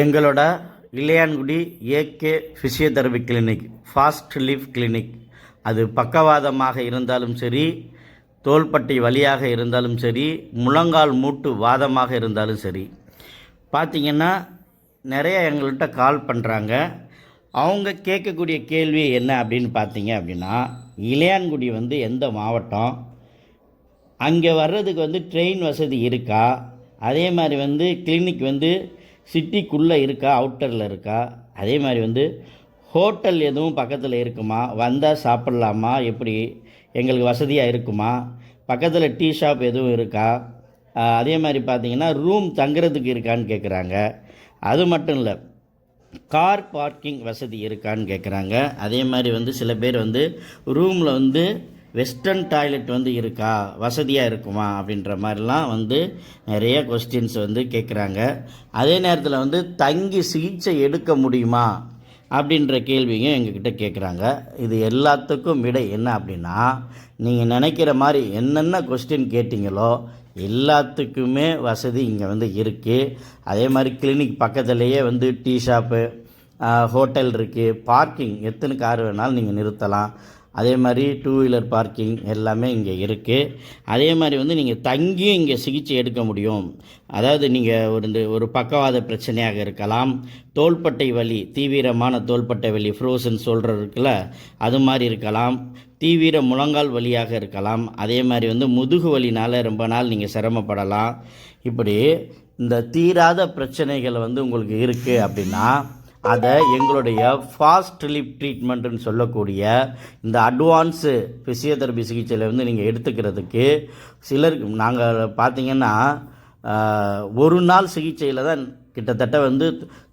எங்களோட Ilayangudi AK physiotherapy clinic fast relief clinic. அது பக்கவாதமாக இருந்தாலும் சரி தோள்பட்டை வலியாக இருந்தாலும் சரி முழங்கால் மூட்டு வாதமாக இருந்தாலும் சரி. பார்த்தீங்கன்னா நிறைய எங்கள்கிட்ட கால் பண்ணுறாங்க அவங்க கேட்கக்கூடிய கேள்வி என்ன அப்படின்னு பார்த்தீங்க அப்படின்னா இளையான்குடி வந்து எந்த மாவட்டம்? அங்கே வர்றதுக்கு வந்து ட்ரெயின் வசதி இருக்கா? அதே மாதிரி வந்து கிளினிக் வந்து சிட்டிக்குள்ளே இருக்கா அவுட்டரில் இருக்கா? அதே மாதிரி வந்து ஹோட்டல் எதுவும் பக்கத்தில் இருக்குமா? வந்தால் சாப்பிட்லாமா? எப்படி? எங்களுக்கு வசதியாக இருக்குமா? பக்கத்தில் டீ ஷாப் எதுவும் இருக்கா? அதே மாதிரி பார்த்தீங்கன்னா ரூம் தங்குறதுக்கு இருக்கான்னு கேட்குறாங்க அது மட்டும் இல்லை கார் பார்க்கிங் வசதி இருக்கான்னு கேட்குறாங்க அதே மாதிரி வந்து சில பேர் வந்து ரூமில் வந்து வெஸ்டர்ன் டாய்லெட் வந்து இருக்கா? வசதியாக இருக்குமா? அப்படின்ற மாதிரிலாம் வந்து நிறைய கொஸ்டின்ஸ் வந்து கேட்குறாங்க அதே நேரத்தில் வந்து தங்கி சிகிச்சை எடுக்க முடியுமா? அப்படின்ற கேள்வியும் எங்ககிட்ட கேட்குறாங்க இது எல்லாத்துக்கும் விடை என்ன அப்படின்னா நீங்கள் நினைக்கிற மாதிரி என்னென்ன கொஸ்டின் கேட்டிங்களோ எல்லாத்துக்குமே வசதி இங்கே வந்து இருக்குது அதே மாதிரி கிளினிக் பக்கத்துலேயே வந்து டீ ஷாப்பு ஹோட்டல் இருக்குது பார்க்கிங் எத்தனை கார் வேணாலும் நீங்கள் நிறுத்தலாம். அதே மாதிரி டூ வீலர் பார்க்கிங் எல்லாமே இங்கே இருக்குது அதே மாதிரி வந்து நீங்கள் தங்கியும் இங்கே சிகிச்சை எடுக்க முடியும். அதாவது நீங்கள் ஒரு இந்த ஒரு பக்கவாத பிரச்சனையாக இருக்கலாம். தோள்பட்டை வலி தீவிரமான தோள்பட்டை வலி ஃப்ரோசன் சொல்கிற இருக்குல்ல அது மாதிரி இருக்கலாம். தீவிர முழங்கால் வலியாக இருக்கலாம். அதே மாதிரி வந்து முதுகு வலினால் ரொம்ப நாள் நீங்கள் சிரமப்படலாம். இப்படி இந்த தீராத பிரச்சனைகள் வந்து உங்களுக்கு இருக்குது அப்படின்னா அதை எங்களுடைய ஃபாஸ்ட் ரிலீஃப் ட்ரீட்மெண்ட்டுன்னு சொல்லக்கூடிய இந்த அட்வான்ஸு ஃபிசியோதெரபி சிகிச்சையில் வந்து நீங்கள் எடுத்துக்கிறதுக்கு சிலர் நாங்கள் பார்த்தீங்கன்னா ஒரு நாள் சிகிச்சையில் தான் கிட்டத்தட்ட வந்து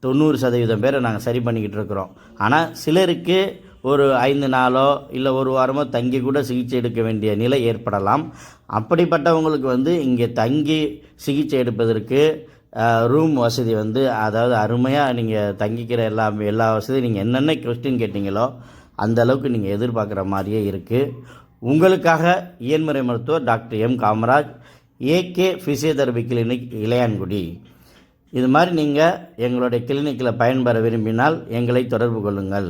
தொண்ணூறு சதவீதம் பேரை நாங்கள் சரி பண்ணிக்கிட்டு இருக்கிறோம். ஆனால் சிலருக்கு ஒரு ஐந்து நாளோ இல்லை ஒரு வாரமோ தங்கி கூட சிகிச்சை எடுக்க வேண்டிய நிலை ஏற்படலாம். அப்படிப்பட்டவங்களுக்கு வந்து இங்கே தங்கி சிகிச்சை எடுப்பதற்கு ரூம் வசதி வந்து அதாவது அருமையாக நீங்கள் தங்கிக்கிற எல்லா எல்லா வசதியும் நீங்கள் என்னென்ன கொஸ்டின் கேட்டிங்களோ அந்த அளவுக்கு நீங்கள் எதிர்பார்க்குற மாதிரியே இருக்குது உங்களுக்காக இயன்முறை மருத்துவர் doctor M. Kamaraj AK physiotherapy clinic Ilayangudi. இது மாதிரி நீங்கள் எங்களுடைய கிளினிக்கில் பயன்பெற விரும்பினால் எங்களை தொடர்பு கொள்ளுங்கள்.